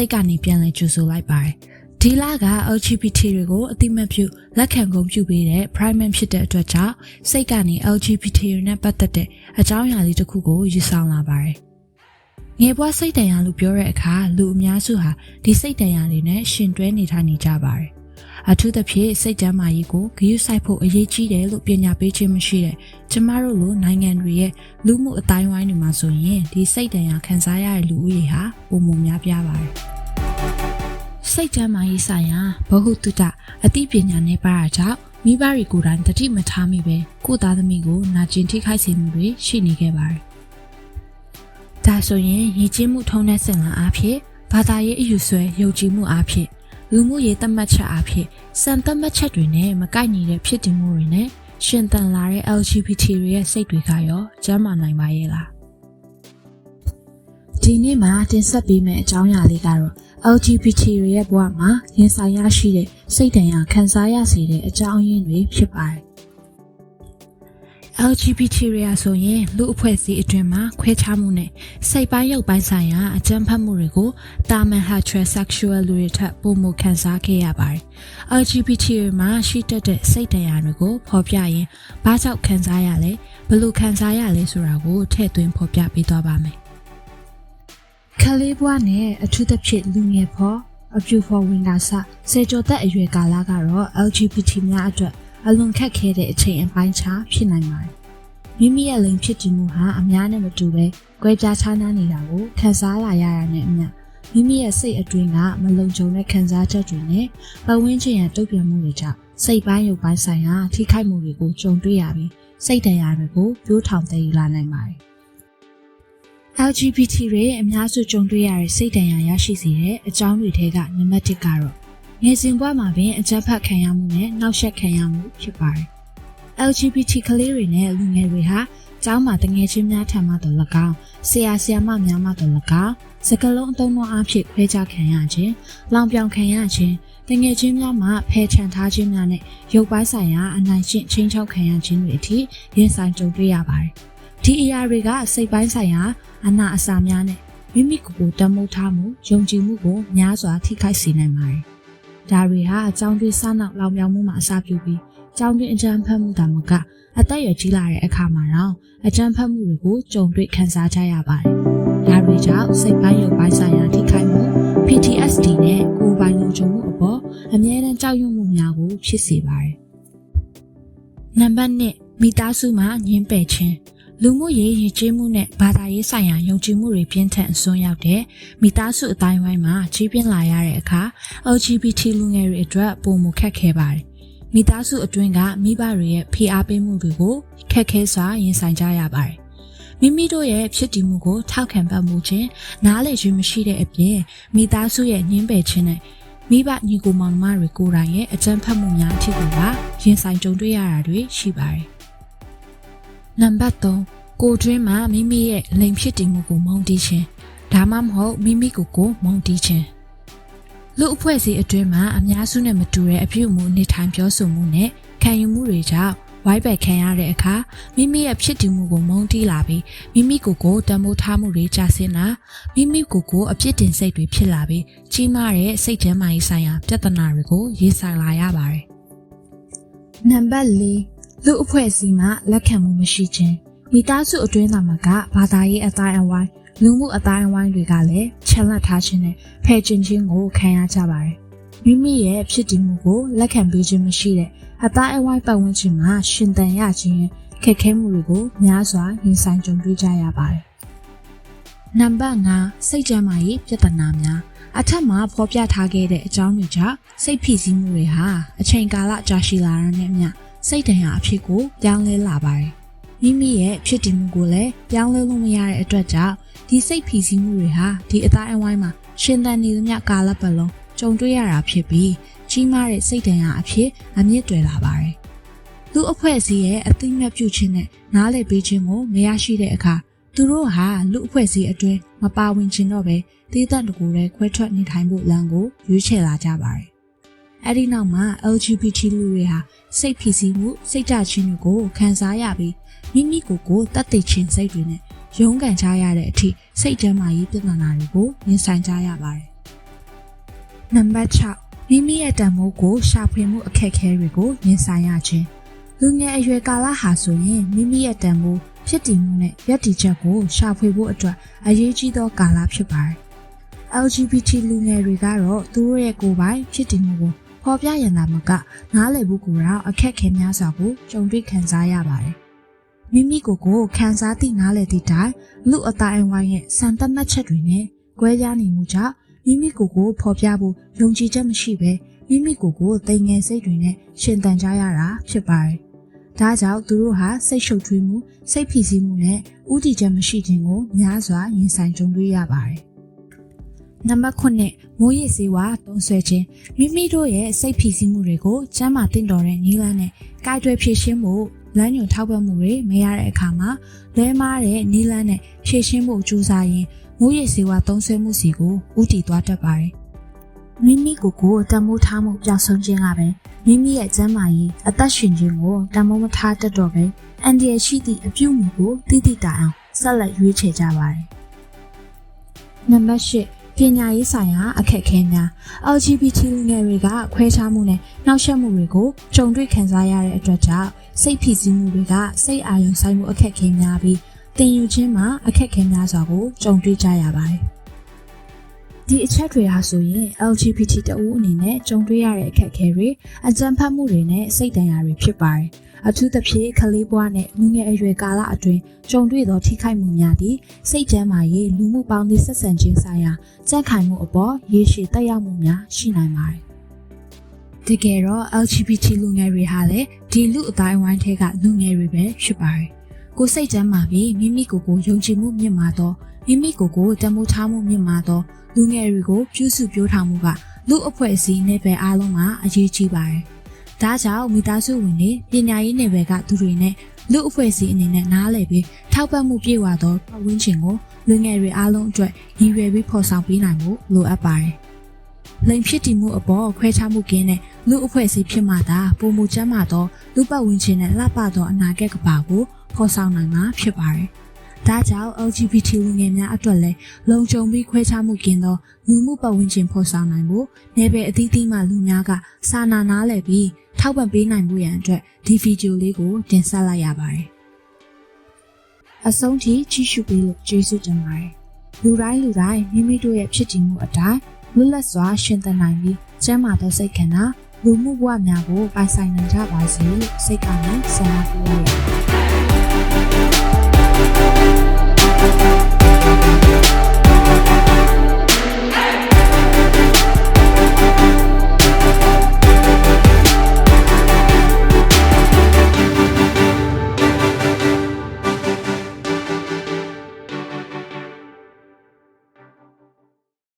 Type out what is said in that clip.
စိတ်ကနေပြန်လဲကြိုဆိုလိုက်ပါတယ်ဒီလက LGBT တွေကိုအတိမတ်ပြုလက်ခံကုန်ပြုပေးတဲ့ Prime ဖြစ်တဲ့အတွက်ကြောင့်စိတ်ကနေ LGBT တွေနဲ့ပတ်သက်တဲ့အကြောင်းအရာလေးတစ်ခုကိုယူဆောင်လာပါတယ်ငယ်ဘွားစိတ်တန်ရာလို့ပြောတဲ့အခါလူအများစုဟာဒီစိတ်တန်ရာတွေနဲ့ရှင်တွဲနေထိုင်နေကြပါတယ် အထူးသဖြင့်စိတ်ကြမ်းမာရေးကိုဂရုစိုက်ဖို့အရေးကြီးတယ်လို့ပညာပေးခြင်းမရှိတဲ့ကျမတို့လိုနိုင်ငံတွေရဲ့လူမှုအတိုင်းဝိုင်းတွေမှာဆိုရင်ဒီစိတ်တန်ရာခံစားရတဲ့လူဦးရေဟာပုံမှန်များပြားပါတယ်။စိတ်ကြမ်းမာရေးဆိုင်ရာဘဟုတုတအသိပညာနဲ့ပါတာကြောင့်မိဘတွေကိုယ်တိုင်တတိမထားမိပဲကိုယ့်သားသမီးကိုနာကျင်ထိခိုက်စေမှုတွေရှိနေခဲ့ပါတယ်။ဒါဆိုရင်ရည်ကျင်းမှုထုံးတဲ့စင်လာအားဖြင့်ဘာသာရေးအယူဆွဲယုံကြည်မှုအားဖြင့် လူမှုရေးသတ်မှတ်ချက်အဖြစ်စံသတ်မှတ်ချက်တွေနဲ့မကိုက်ညီတဲ့ဖြစ်တည်မှုတွေနဲ့ရှင်သန်လာတဲ့ LGBT တွေရဲ့စိတ်တွေကရောကျမ်းမာနိုင်ပါရဲ့လားဒီနေ့မှာတင်ဆက်ပေးမယ့်အကြောင်းအရာလေးကတော့ LGBT တွေရဲ့ဘဝမှာရင်ဆိုင်ရရှိတဲ့စိတ်ဒဏ်ရာခံစားရစေတဲ့အကြောင်းရင်းတွေဖြစ်ပါတယ် LGBT တွေရဆိုရင်လူအဖွဲ့အစည်းအတွင်းမှာခွဲခြားမှုနဲ့စိတ်ပိုင်းရုပ်ပိုင်းဆိုင်ရာအကြမ်းဖက်မှုတွေကိုတာမန် heterosexual လူတွေထက်ပိုမိုခံစားခဲ့ရပါတယ်။ LGBT တွေမှာရှိတတ်တဲ့စိတ်တရားတွေကိုဖော်ပြရင်ဘာကြောင့်ခံစားရလဲဘယ်လိုခံစားရလဲဆိုတာကိုထည့်သွင်းဖော်ပြပေးသွားပါမယ်။ကလေးဘဝနဲ့အထူးသဖြင့်လူငယ်ဖော်အပြူဖော်ဝင်ကစစေကျော်သက်အရွယ်ကာလကတော့ LGBT များအတွက် အလွန်ခက်ခဲတဲ့အချိန်အပိုင်းခြားဖြစ်နိုင်ပါတယ်။မိမိရဲ့လိင်ဖြစ်တည်မှုဟာအများနဲ့မတူပဲ၊ကွဲပြားခြားနားနေတာကိုခံစားလာရတာနဲ့အမျှမိမိရဲ့စိတ်အတွင်းကမလုံခြုံတဲ့ခံစားချက်တွေနဲ့ပတ်ဝန်းကျင်ရဲ့တုံ့ပြန်မှုတွေကြောင့်စိတ်ပိုင်းရုပ်ပိုင်းဆိုင်ရာထိခိုက်မှုတွေကိုကြုံတွေ့ရပြီးစိတ်တရားတွေကိုပြိုးထောင်သိမ်းလာနိုင်ပါတယ်။ LGBT တွေအများစုကြုံတွေ့ရတဲ့စိတ်ဒဏ်ရာရရှိစေတဲ့အကြောင်းတွေထဲကနံပါတ်1ကတော့ ငယ်စဉ်ဘဝမှာပင်အကြမ်းဖက်ခံရမှုနဲ့နှောက်ယှက်ခံရမှုဖြစ်ပါတယ်။ LGBT ကလေးတွေနဲ့လူငယ်တွေဟာကျောင်းမှာတငယ်ချင်းများထံမှတော့၎င်းဆရာဆရာမများမှတော့၎င်းစကလုံးအသုံးနှုန်းအဖြစ်ခွဲခြားခံရခြင်းလောင်ပြောင်ခံရခြင်းတငယ်ချင်းများမှဖယ်ချန်ထားခြင်းများနဲ့ရုပ်ပိုင်းဆိုင်ရာအနိုင်ကျင့်ချင်းချောက်ခံရခြင်းတွေအထိရင်ဆိုင်ကြုံတွေ့ရပါတယ်။ဒီအရာတွေကစိတ်ပိုင်းဆိုင်ရာအနာအစာများနဲ့မိမိကိုယ်ကိုတမိုးထားမှုယုံကြည်မှုကိုများစွာထိခိုက်စေနိုင်ပါတယ်။ ဒါတွေဟာအကြောင်းတွေးစားနောက်လောင်ပြောင်မှုမှာအစပြုပြီးကြောင်းတွင်အကြမ်းဖက်မှုတာမကအသက်အရွယ်ကြီးလာတဲ့အခါမှာတော့အကြမ်းဖက်မှုတွေကိုကြုံတွေ့ခံစားကြရပါတယ်။ဒါတွေကြောင့်စိတ်ပိုင်းရုပ်ပိုင်းဆိုင်ရာထိခိုက်မှု PTSD နဲ့ကိုယ်ပိုင်လုံခြုံမှုအပေါ်အမြဲတမ်းကြောက်ရွံ့မှုများကိုဖြစ်စေပါတယ်။နံပါတ်1မိသားစုမှာညှင်းပယ်ခြင်း လူမှုရေးရည်ကြီးမှုနဲ့ဘာသာရေးဆိုင်ရာယုံကြည်မှုတွေပြင်းထန်အစွန်းရောက်တဲ့မိသားစုအတိုင်းဝိုင်းမှာကြီးပြင်းလာရတဲ့အခါ LGBT လူငယ်တွေအတွက်ပုံမခက်ခဲပါတယ်။မိသားစုအတွင်းကမိဘတွေရဲ့ဖိအားပေးမှုတွေကိုခက်ခဲစွာရင်ဆိုင်ကြရပါတယ်။မိမိတို့ရဲ့ဖြစ်တည်မှုကိုထောက်ခံပတ်မှုခြင်းနားလည်ခြင်းမရှိတဲ့အပြင်မိသားစုရဲ့ညှင်းပယ်ခြင်းနဲ့မိဘညီကိုမောင်မတွေကိုယ်တိုင်ရဲ့အကြမ်းဖက်မှုများအထိကိုပါရင်ဆိုင်ကြုံတွေ့ရတာတွေရှိပါတယ်။ နံပါတ်3ကိုတွင်းမှာမိမိရဲ့လိမ်ဖြစ်တည်မှုကိုမုံတီးခြင်းဒါမှမဟုတ်မိမိကိုကိုမုံတီးခြင်းလူအဖွဲ့အစည်းအတွင်းမှာအများစုနဲ့မတူတဲ့အပြုအမူနေထိုင်ပြောဆိုမှုနဲ့ခံယူမှုတွေကြောင့်ဝိုင်းပယ်ခံရတဲ့အခါမိမိရဲ့ဖြစ်တည်မှုကိုမုံတီးလာပြီးမိမိကိုယ်ကိုတံမိုးထားမှုတွေကြာဆင်းလာမိမိကိုယ်ကိုအပြစ်တင်စိတ်တွေဖြစ်လာပြီးကြီးမားတဲ့စိတ်ကျန်းမာရေးဆိုင်ရာပြဿနာတွေကိုရင်ဆိုင်လာရပါတယ်။နံပါတ်4 လူအဖွဲ့အစည်းမှလက်ခံမှုမရှိခြင်းမိသားစုအတွင်းသားမှာကဘာသာရေးအတိုင်းအဝိုင်းလူမှုအတိုင်းအဝိုင်းတွေကလည်းချန်လက်ထားခြင်းနဲ့ဖယ်ကျင်ခြင်းကိုခံရကြပါတယ်မိမိရဲ့ဖြစ်တည်မှုကိုလက်ခံပေးခြင်းမရှိတဲ့အတိုင်းအဝိုင်းပတ်ဝန်းကျင်မှာရှင်သန်ရခြင်းခက်ခဲမှုတွေကိုများစွာရင်ဆိုင်ကြုံတွေ့ကြရပါတယ်နံပါတ်5စိတ်ကြမ်းမာရေးပြဿနာများအထက်မှာဖော်ပြထားခဲ့တဲ့အကြောင်းတွေကြောင့်စိတ်ဖိစီးမှုတွေဟာအချိန်ကာလကြာရှည်လာတဲ့နဲ့အမျှ စိတ်တန်ရာအဖြစ်ကိုပြောင်းလဲလာပါတယ်။မိမိရဲ့ဖြစ်တည်မှုကိုလည်းပြောင်းလဲလို့မရတဲ့အတွက်ကြောင့်ဒီစိတ်ဖိစီးမှုတွေဟာဒီအတိုင်းအဝိုင်းမှာရှင်သန်နေသမျှကာလပတ်လုံးကြုံတွေ့ရတာဖြစ်ပြီးကြီးမားတဲ့စိတ်တန်ရာအဖြစ်အမြင့်တွယ်လာပါတယ်။လူအဖွဲ့အစည်းရဲ့အသိဉာဏ်ပြုခြင်းနဲ့နားလည်ပေးခြင်းကိုမရရှိတဲ့အခါသူတို့ဟာလူအဖွဲ့အစည်းအတွင်းမပါဝင်ခြင်းတော့ပဲတေးသက်တကူတဲ့ခွဲထွက်နေထိုင်ဖို့လမ်းကိုရွေးချယ်လာကြပါတယ် အဲ့ဒီနောက်မှာ LGBT လူတွေဟာစိတ်ဖိစီးမှုစိတ်ကြခြင်းတွေကိုခံစားရပြီးမိမိကိုယ်ကိုတတ်သိခြင်းစိတ်တွေနဲ့ရုန်းကန်ကြရတဲ့အထိစိတ်ကျန်းမာရေးပြဿနာတွေကိုရင်ဆိုင်ကြရပါတယ်နံပါတ်6မိမိရဲ့တန်မိုးကိုရှာဖွေမှုအခက်အခဲတွေကိုရင်ဆိုင်ရခြင်းလူငယ်အရွယ်ကာလဟာဆိုရင်မိမိရဲ့တန်မိုးဖြစ်တည်မှုနဲ့ရည်တည်ချက်ကိုရှာဖွေဖို့အတွက်အရေးကြီးသောကာလဖြစ်ပါတယ်။ LGBT လူငယ်တွေကတော့သူတို့ရဲ့ကိုယ်ပိုင်ဖြစ်တည်မှုကို ဖော်ပြရန်သာမကနားလည်ဖို့ကိုတော့အခက်အခဲများစွာကိုကြုံတွေ့ခံစားရပါတယ်။မိမိကိုယ်ကိုခံစားသိနားလည်သည့်တိုင်လူအတိုင်းအဝိုင်းရဲ့စံတတ်မှတ်ချက်တွေနဲ့ကွဲပြားနေမှုကြောင့်မိမိကိုယ်ကိုဖော်ပြဖို့ယုံကြည်ချက်မရှိဘဲမိမိကိုယ်ကိုတိမ်ငယ်စိတ်တွေနဲ့ရှင်သန်ကြရတာဖြစ်ပါတယ်။ဒါကြောင့်သူတို့ဟာစိတ်ရှုပ်ထွေးမှုစိတ်ဖိစီးမှုနဲ့ဥတီချက်မရှိခြင်းကိုများစွာရင်ဆိုင်ကြုံတွေ့ရပါတယ်။ နံပါတ်9မိုးရည်စေးဝါတုံးဆွဲခြင်းမိမိတို့ရဲ့စိတ်ဖိစီးမှုတွေကိုကျမ်းမာတင့်တော်တဲ့နည်းလမ်းနဲ့ကြိုက်တွယ်ဖြည့်ရှင်းဖို့လမ်းညွန်ထောက်ပံ့မှုတွေမရတဲ့အခါမှာလွဲမားတဲ့နည်းလမ်းနဲ့ဖြည့်ရှင်းဖို့ကြိုးစားရင်မိုးရည်စေဝါသုံးဆွဲမှုစီကိုဥတီသွားတတ်ပါတယ်။မိမိကိုယ်ကိုတမိုးထားမှုပြောင်းဆုံးခြင်းကပဲမိမိရဲ့ကျန်းမာရေးအသက်ရှင်ခြင်းကိုတမိုးမထားတတ်တော့ပဲအန်ဒီရရှိသည့်အပြုအမူကိုတိတိတိုင်အောင်ဆက်လက်ရွေးချယ်ကြပါတယ်။နံပါတ်၈ ပညာရေးဆိုင်ရာအခက်အခဲများ LGBT လူငယ်တွေကခွဲခြားမှုနဲ့နှောက်ယှက်မှုတွေကိုကြုံတွေ့ခံစားရတဲ့အတွက်ကြောင့်စိတ်ဖိစီးမှုတွေကစိတ်အာရုံစိုက်မှုအခက်အခဲများပြီးတင်ယူခြင်းမှာအခက်အခဲများစွာကိုကြုံတွေ့ကြရပါတယ်။ ဒီအချက်တွေဟာဆိုရင် LGBT တအူးအနေနဲ့ကြုံတွေ့ရတဲ့အခက်အခဲတွေအကြမ်းဖက်မှုတွေနဲ့စိတ်ဒဏ်ရာတွေဖြစ်ပါတယ်။အထူးသဖြင့်ကလေးဘဝနဲ့လူငယ်အရွယ်ကာလအတွင်းကြုံတွေ့သောထိခိုက်မှုများသည့်စိတ်ကျန်းမာရေးလူမှုပေါင်းသည့်ဆက်ဆံခြင်းဆိုင်ရာကြက်ခိုင်မှုအပေါ်ရေရှည်တက်ရောက်မှုများရှိနိုင်ပါတယ်။တကယ်တော့ LGBT လူငယ်တွေဟာလည်းဒီလူအတိုင်းဝိုင်းထဲကလူငယ်တွေပဲဖြစ်ပါတယ်။ ကိုယ်စိတ်ကျန်းမာပြီးမိမိကိုယ်ကိုယုံကြည်မှုမြင့်မာသောမိမိကိုယ်ကိုတမိုးထားမှုမြင့်မာသောလူငယ်တွေကိုပြုစုပြောထားမှုကလူအဖွဲ့အစည်းနယ်ပယ်အားလုံးမှာအရေးကြီးပါတယ်။ဒါကြောင့်မိသားစုဝင်တွေပညာရေးနယ်ပယ်ကသူတွေနဲ့လူအဖွဲ့အစည်းအနေနဲ့နားလည်ပြီးထောက်ပံ့မှုပြည့်ဝသောပတ်ဝန်းကျင်ကိုလူငယ်တွေအားလုံးအတွက်ရည်ရွယ်ပြီးဖော်ဆောင်ပေးနိုင်မှုလိုအပ်ပါတယ်။လိန်ဖြစ်တည်မှုအပေါ်ခွဲခြားမှုကင်းတဲ့လူအဖွဲ့အစည်းဖြစ်မှသာပုံမူကျမ်းမာသောလူပတ်ဝန်းကျင်နဲ့လှပသောအနာဂတ်ကဘာကို ဖော်ဆောင်နိုင်မှာဖြစ်ပါတယ်။ဒါကြောင့် LGBT လူငယ်များအတွက်လည်းလုံခြုံပြီးခွဲခြားမှုကင်းသောလူမှုပတ်ဝန်းကျင်ဖော်ဆောင်နိုင်ဖို့နယ်ပယ်အသီးသီးမှလူများကစာနာနားလည်ပြီးထောက်ပံ့ပေးနိုင်မှုရန်အတွက်ဒီဗီဒီယိုလေးကိုတင်ဆက်လိုက်ရပါတယ်။အဆုံးထိကြည့်ရှုပေးလို့ကျေးဇူးတင်ပါတယ်။လူတိုင်းလူတိုင်းမိမိတို့ရဲ့ဖြစ်တည်မှုအတိုင်းလွတ်လပ်စွာရှင်သန်နိုင်ပြီးကျန်းမာသောစိတ်ခန္ဓာလူမှုဘဝများကိုပိုင်ဆိုင်နိုင်ကြပါစေလို့စိတ်ကနေဆန္ဒပြုရပါတယ် We'll